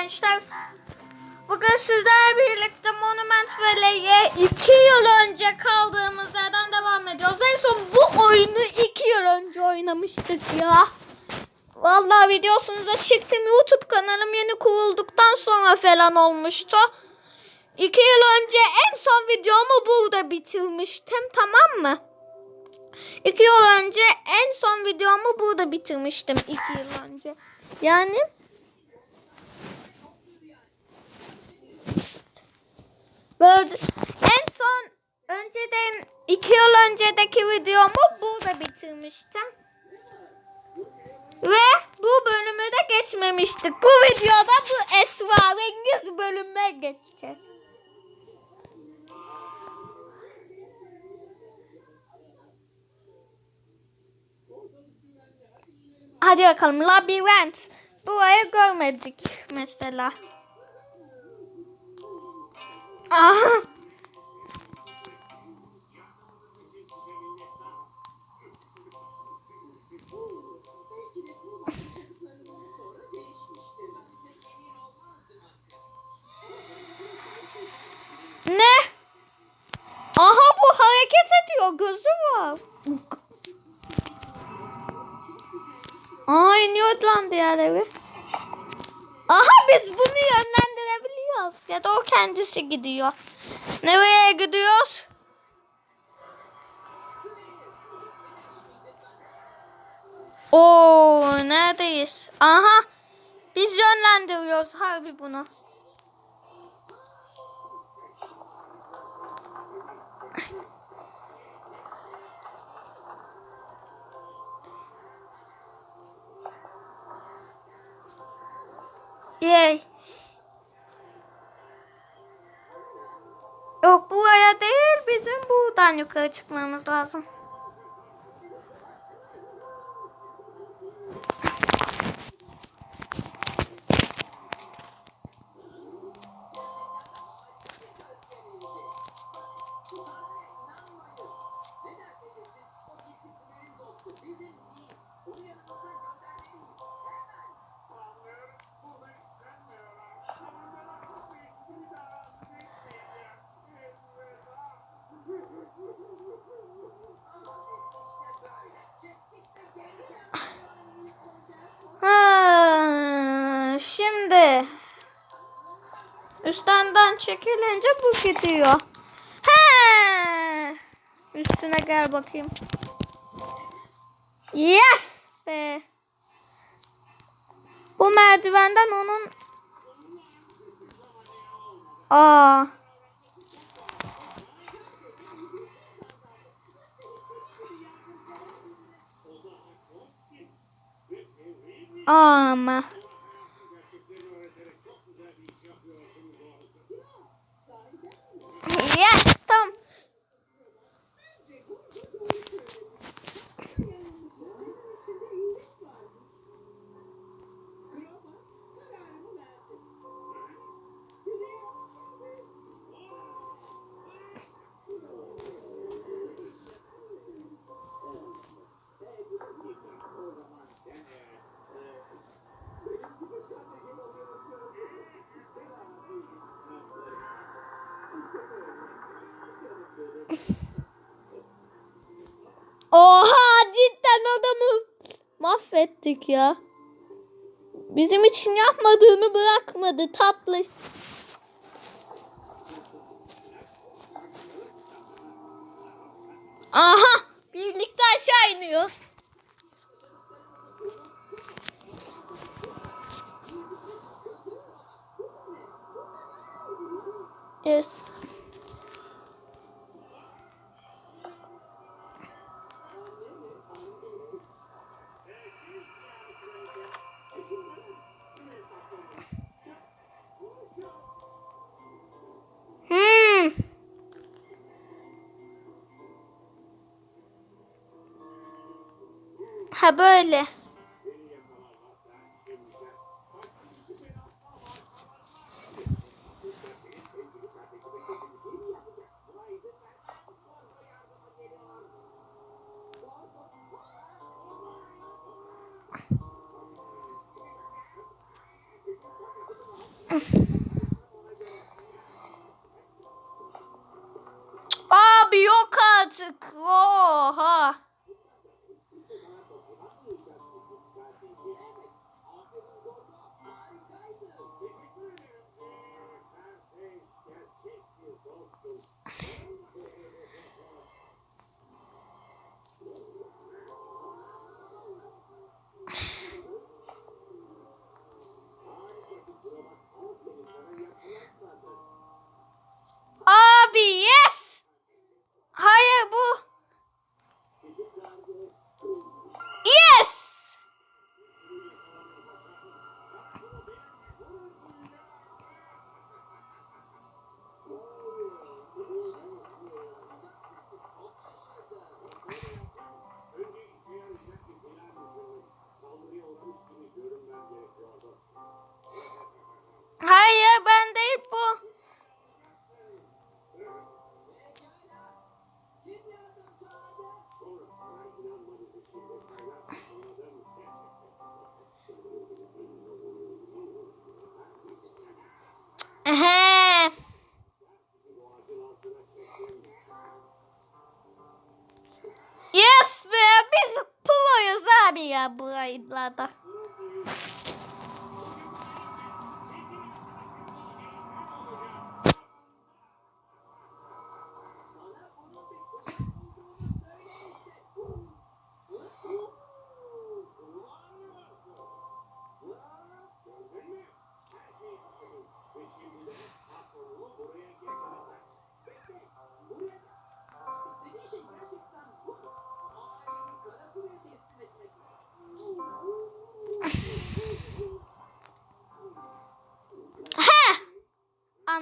gençler. Bugün sizlerle birlikte Monument Valley'e iki yıl önce kaldığımız yerden devam ediyoruz. En son bu oyunu iki yıl önce oynamıştık ya. Vallahi videosunu da çektim. YouTube kanalım yeni kurulduktan sonra falan olmuştu. İki yıl önce en son videomu burada bitirmiştim tamam mı? İki yıl önce en son videomu burada bitirmiştim iki yıl önce. Yani En son önceden iki yıl öncedeki videomu burada bitirmiştim. Ve bu bölümü de geçmemiştik. Bu videoda bu esrarengiz bölüme geçeceğiz. Hadi bakalım labirent. Burayı görmedik mesela. Aha. Ne? Aha bu hareket ediyor. Gözü var. Aha iniyor lan diğer evi. Aha biz bunu yönlendirebiliyoruz. Ya da o kendisi gidiyor. Nereye gidiyoruz? Oo neredeyiz? Aha biz yönlendiriyoruz harbi bunu. Yay. Yok buraya değil bizim buradan yukarı çıkmamız lazım. Şimdi üstten çekilince bu gidiyor. He. Üstüne gel bakayım. Yes be. Bu merdivenden onun Aa. Ama. Adamı mahvettik ya. Bizim için yapmadığını bırakmadı tatlı. Aha birlikte aşağı iniyoruz. Yes. Ha böyle. Ya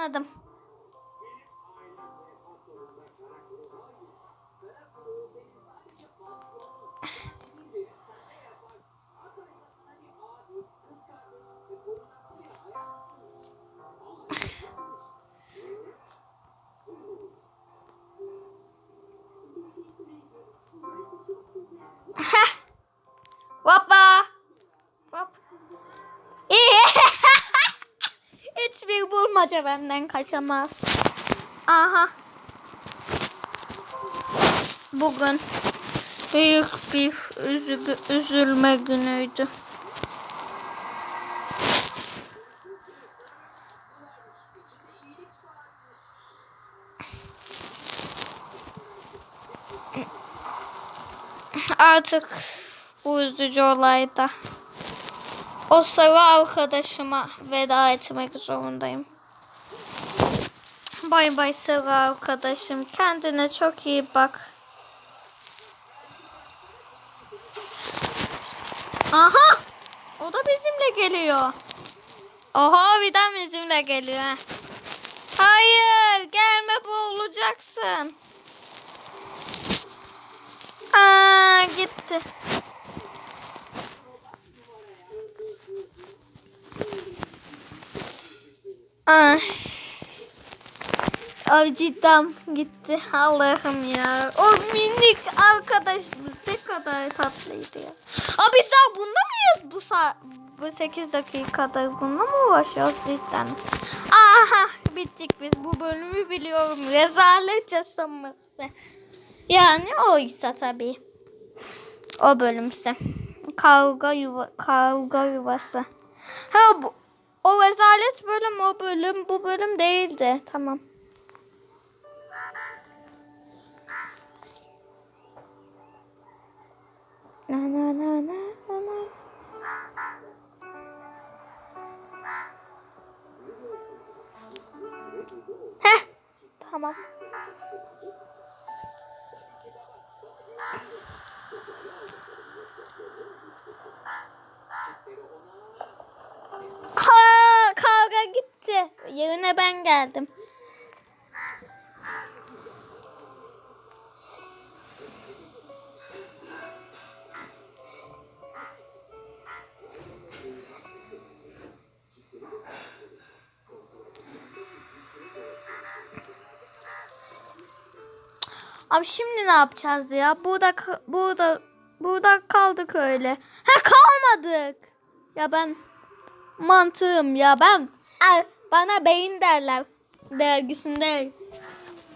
Anladım. Bulmaca benden kaçamaz. Aha. Bugün büyük bir üzü- üzülme günüydü. Artık bu üzücü olayda o sarı arkadaşıma veda etmek zorundayım. Bay bay sarı arkadaşım. Kendine çok iyi bak. Aha! O da bizimle geliyor. Oha daha bizimle geliyor. ha. Hayır gelme boğulacaksın. Aa gitti. Ay. Ay cidden gitti. Allah'ım ya. O minik arkadaşımız ne kadar tatlıydı ya. Aa biz daha bunda mıyız bu saat? Bu 8 dakikada bununla mı uğraşıyoruz cidden? Aha bittik biz. Bu bölümü biliyorum. Rezalet yaşaması. Yani oysa tabii. O bölümse. Kavga yuva, kavga yuvası. Ha bu o rezalet bölüm o bölüm bu bölüm değildi. Tamam. Na na na na na na. Heh. Tamam. Ha, kavga gitti. Yerine ben geldim. Abi şimdi ne yapacağız ya? Burada burada burada kaldık öyle. Ha kalmadık. Ya ben mantığım ya ben bana beyin derler. Dergisinde.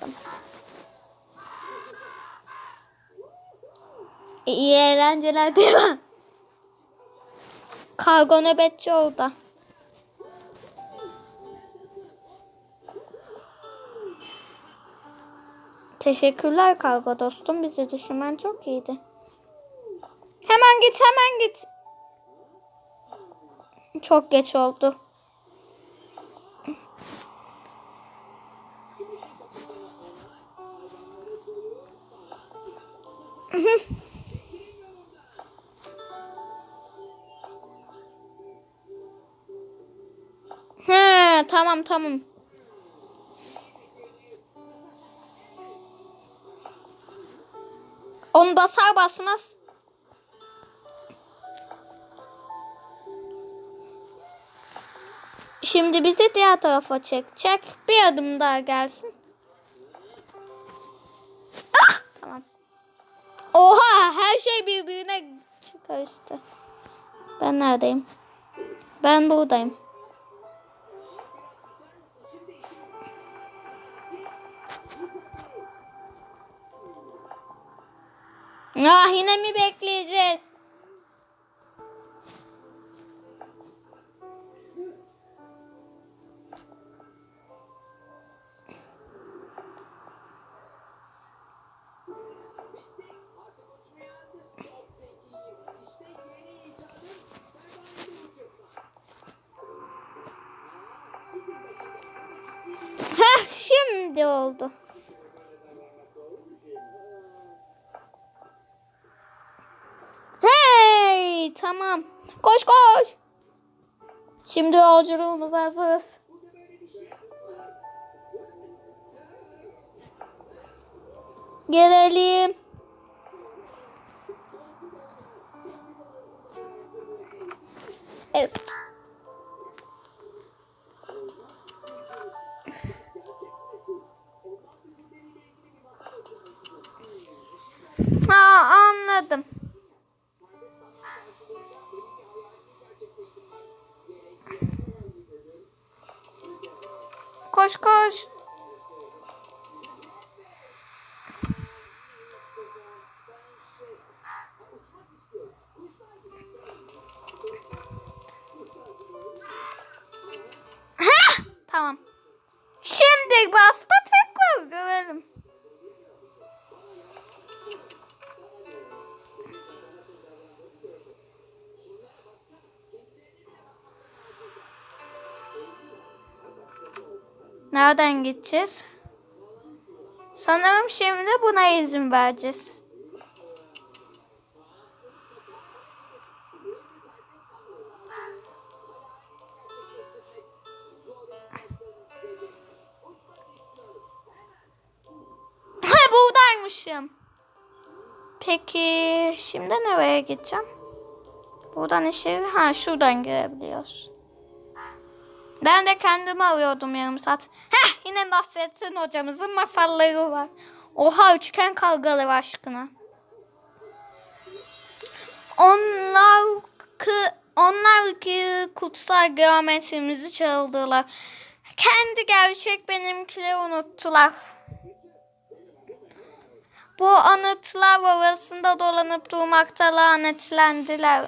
Tamam. İyi eğlenceler değil mi? Kargo nöbetçi orada. Teşekkürler kargo dostum. Bizi düşünmen çok iyiydi. Hemen git hemen git. Çok geç oldu. He tamam tamam. Onu basar basmaz. Şimdi bizi diğer tarafa çekecek. Bir adım daha gelsin. Ah! Tamam. Oha her şey birbirine karıştı. Ben neredeyim? Ben buradayım. Ah yine mi bekleyeceğiz? Şimdi oldu. Tamam. Koş koş. Şimdi yolculuğumuza hazırız. Gelelim. Es. Koş Nereden gideceğiz? Sanırım şimdi buna izin vereceğiz. Buradaymışım. Peki şimdi nereye gideceğim? Buradan işe ha şuradan girebiliyoruz. Ben de kendimi arıyordum yarım saat. Heh yine Nasrettin hocamızın masalları var. Oha üçgen kavgaları aşkına. Onlar ki, onlar ki kutsal geometrimizi çaldılar. Kendi gerçek benimkileri unuttular. Bu anıtlar arasında dolanıp durmakta lanetlendiler.